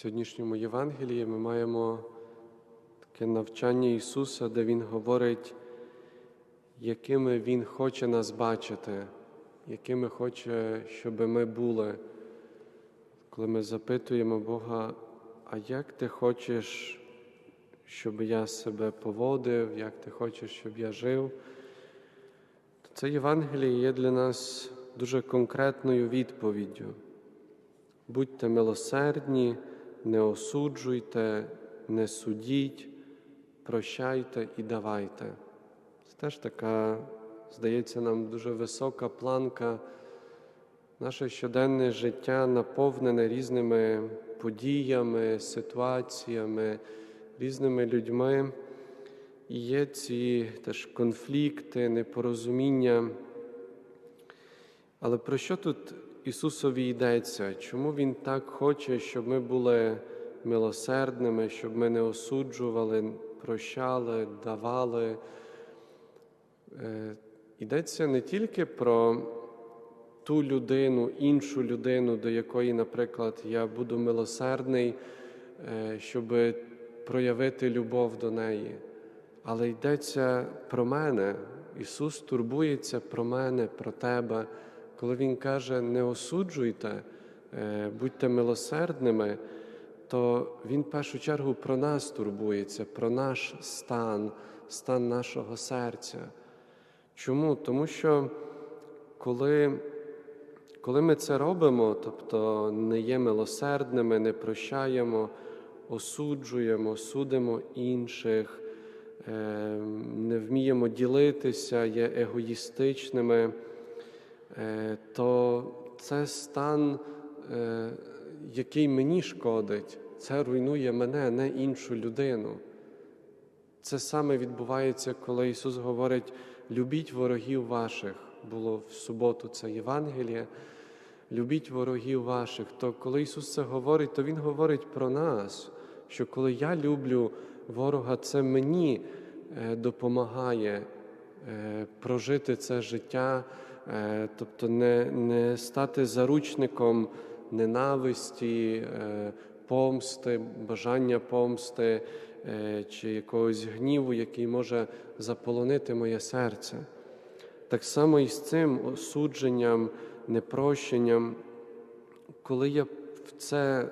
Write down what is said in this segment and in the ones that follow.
сьогоднішньому Євангелії ми маємо таке навчання Ісуса, де Він говорить, якими Він хоче нас бачити, якими хоче, щоб ми були. Коли ми запитуємо Бога, а як ти хочеш, щоб я себе поводив, як ти хочеш, щоб я жив, то це Євангеліє є для нас дуже конкретною відповіддю. Будьте милосердні, не осуджуйте, не судіть, прощайте і давайте. Це теж така, здається, нам дуже висока планка. Наше щоденне життя наповнене різними подіями, ситуаціями, різними людьми. І є ці теж конфлікти, непорозуміння. Але про що тут Ісусові йдеться? Чому Він так хоче, щоб ми були милосердними, щоб ми не осуджували, прощали, давали? Е, Йдеться не тільки про ту людину, іншу людину, до якої, наприклад, я буду милосердний, е, щоб проявити любов до неї. Але йдеться про мене. Ісус турбується про мене, про тебе. Коли Він каже, не осуджуйте, е, будьте милосердними, то Він в першу чергу про нас турбується, про наш стан, стан нашого серця. Чому? Тому що коли, коли ми це робимо, тобто не є милосердними, не прощаємо, осуджуємо, судимо інших, е, не вміємо ділитися, є егоїстичними, то це стан, е, який мені шкодить, це руйнує мене, не іншу людину. Це саме відбувається, коли Ісус говорить: любіть ворогів ваших. Було в суботу це Євангеліє. Любіть ворогів ваших. То коли Ісус це говорить, то Він говорить про нас, що коли я люблю ворога, це мені е, допомагає е, прожити це життя, е, тобто не, не стати заручником ненависті, помсти, бажання помсти чи якогось гніву, який може заполонити моє серце. Так само і з цим осудженням, непрощенням, коли я в це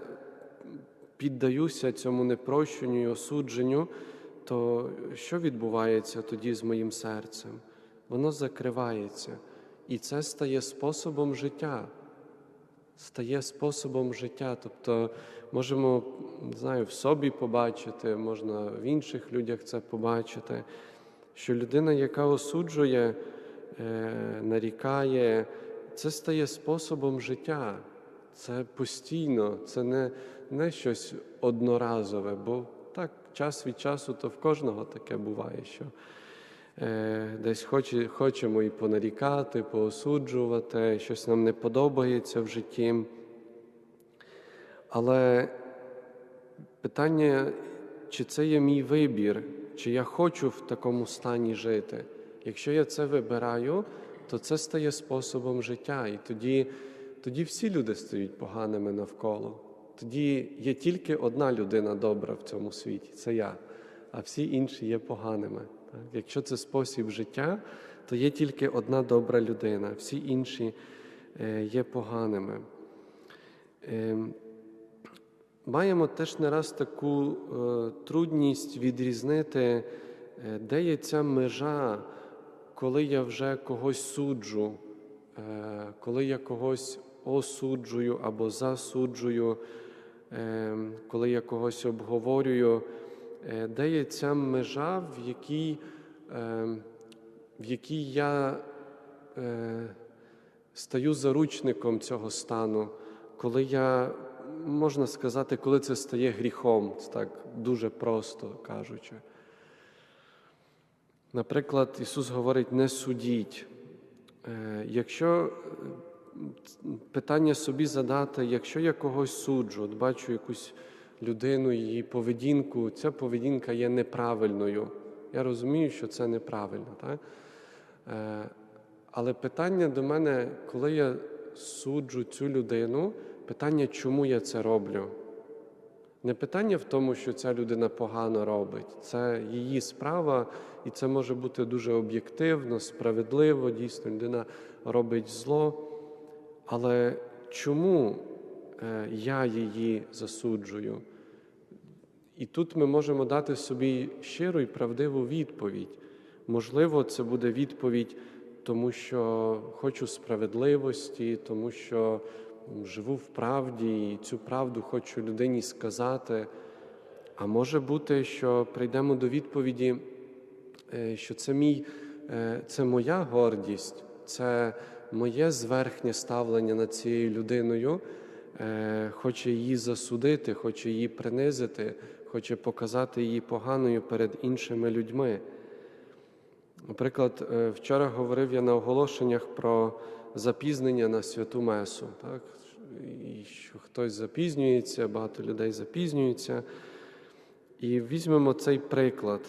піддаюся цьому непрощенню і осудженню, то що відбувається тоді з моїм серцем? Воно закривається. І це стає способом життя. Стає способом життя. Тобто можемо не знаю, в собі побачити, можна в інших людях це побачити, що людина, яка осуджує, е, нарікає, це стає способом життя. Це постійно, це не, не щось одноразове, бо так, час від часу то в кожного таке буває, що десь хоче, хочемо і понарікати, поосуджувати, щось нам не подобається в житті. Але питання, чи це є мій вибір, чи я хочу в такому стані жити. Якщо я це вибираю, то це стає способом життя. І тоді, тоді всі люди стають поганими навколо. Тоді є тільки одна людина добра в цьому світі це я, а всі інші є поганими. Якщо це спосіб життя, то є тільки одна добра людина, всі інші е, є поганими. Ем, Маємо теж не раз таку е, трудність відрізнити, е, де є ця межа, коли я вже когось суджу, коли я когось осуджую або засуджую, е, коли я когось обговорюю, де є ця межа, в якій, е, в якій я е, стаю заручником цього стану, коли я можна сказати, коли це стає гріхом, так дуже просто кажучи. Наприклад, Ісус говорить: не судіть. Е, Якщо питання собі задати, якщо я когось суджу, от бачу якусь людину, її поведінку, ця поведінка є неправильною. Я розумію, що це неправильно. Так? Е, Але питання до мене, коли я суджу цю людину, питання, чому я це роблю? Не питання в тому, що ця людина погано робить. Це її справа, і це може бути дуже об'єктивно, справедливо. Дійсно, людина робить зло. Але чому я її засуджую? І тут ми можемо дати собі щиру і правдиву відповідь. Можливо, це буде відповідь, тому що хочу справедливості, тому що живу в правді, і цю правду хочу людині сказати. А може бути, що прийдемо до відповіді, е, що це мій, е, це моя гордість, це моє зверхнє ставлення над цією людиною, е, хоче її засудити, хоче її принизити, хоче показати її поганою перед іншими людьми. Наприклад, е, вчора говорив я на оголошеннях про запізнення на святу Месу, так? І що хтось запізнюється, багато людей запізнюються. І візьмемо цей приклад.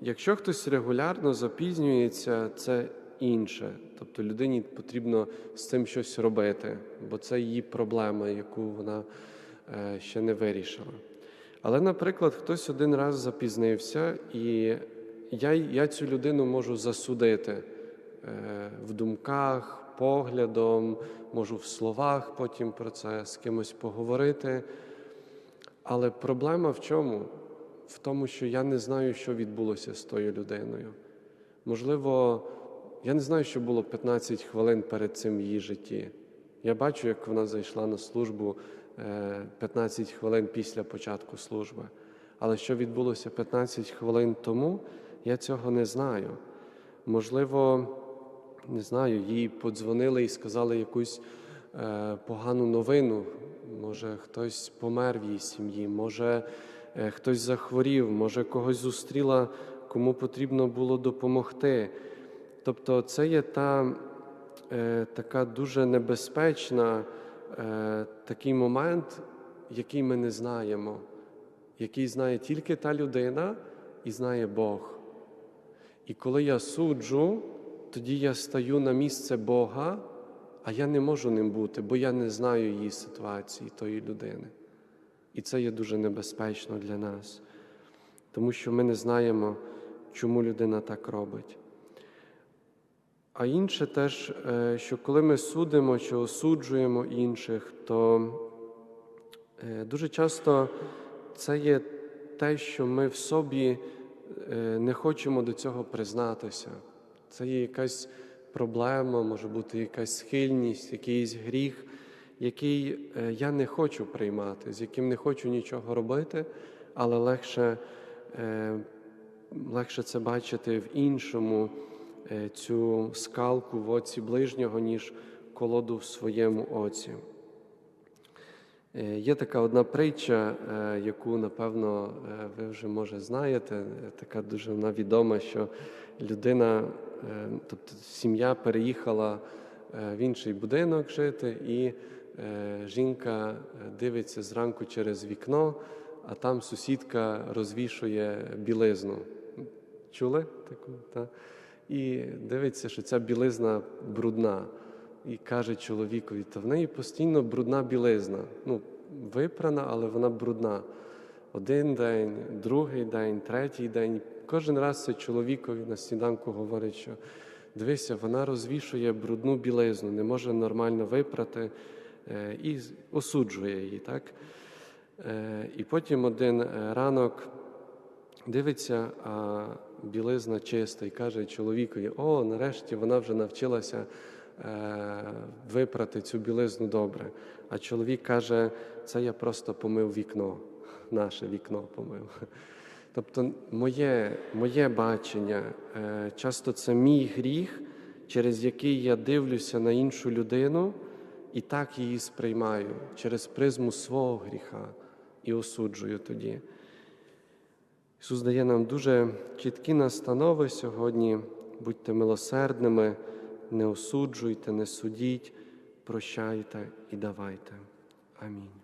Якщо хтось регулярно запізнюється, це інше. Тобто людині потрібно з цим щось робити, бо це її проблема, яку вона е, ще не вирішила. Але, наприклад, хтось один раз запізнився, і я, я цю людину можу засудити е, в думках, поглядом, можу в словах потім про це з кимось поговорити. Але проблема в чому? В тому, що я не знаю, що відбулося з тою людиною. Можливо, я не знаю, що було 15 хвилин перед цим її житті. Я бачу, як вона зайшла на службу е, 15 хвилин після початку служби. Але що відбулося 15 хвилин тому, я цього не знаю. Можливо, не знаю, їй подзвонили і сказали якусь е, погану новину. Може, хтось помер в її сім'ї, може, е, хтось захворів, може, когось зустріла, кому потрібно було допомогти. Тобто, це є та е, така дуже небезпечна е, такий момент, який ми не знаємо, який знає тільки та людина і знає Бог. І коли я суджу, тоді я стаю на місце Бога, а я не можу ним бути, бо я не знаю її ситуації, тої людини. І це є дуже небезпечно для нас, тому що ми не знаємо, чому людина так робить. А інше теж, е, що коли ми судимо чи осуджуємо інших, то е, дуже часто це є те, що ми в собі е, не хочемо до цього признатися. Це є якась проблема, може бути якась схильність, якийсь гріх, який я не хочу приймати, з яким не хочу нічого робити, але легше, легше це бачити в іншому цю скалку в оці ближнього, ніж колоду в своєму оці. Е, Є така одна притча, е, яку, напевно, е, ви вже може знаєте, е, така дуже відома, що людина, е, тобто сім'я переїхала е, в інший будинок жити, і е, жінка е, дивиться зранку через вікно, а там сусідка розвішує білизну. Чули таку? Та? І дивиться, що ця білизна брудна. І каже чоловікові, та в неї постійно брудна білизна. Ну, випрана, але вона брудна. Один день, другий день, третій день. Кожен раз це чоловікові на сніданку говорить, що дивися, вона розвішує брудну білизну, не може нормально випрати е, і осуджує її. так? Е, І потім один е, ранок дивиться, а білизна чиста, і каже чоловікові: о, нарешті вона вже навчилася е, випрати цю білизну добре. А чоловік каже, це я просто помив вікно, наше вікно помив. Тобто, моє, моє бачення, е, часто це мій гріх, через який я дивлюся на іншу людину і так її сприймаю через призму свого гріха і осуджую тоді. Ісус дає нам дуже чіткі настанови сьогодні. Будьте милосердними, не осуджуйте, не судіть, прощайте і давайте. Амінь.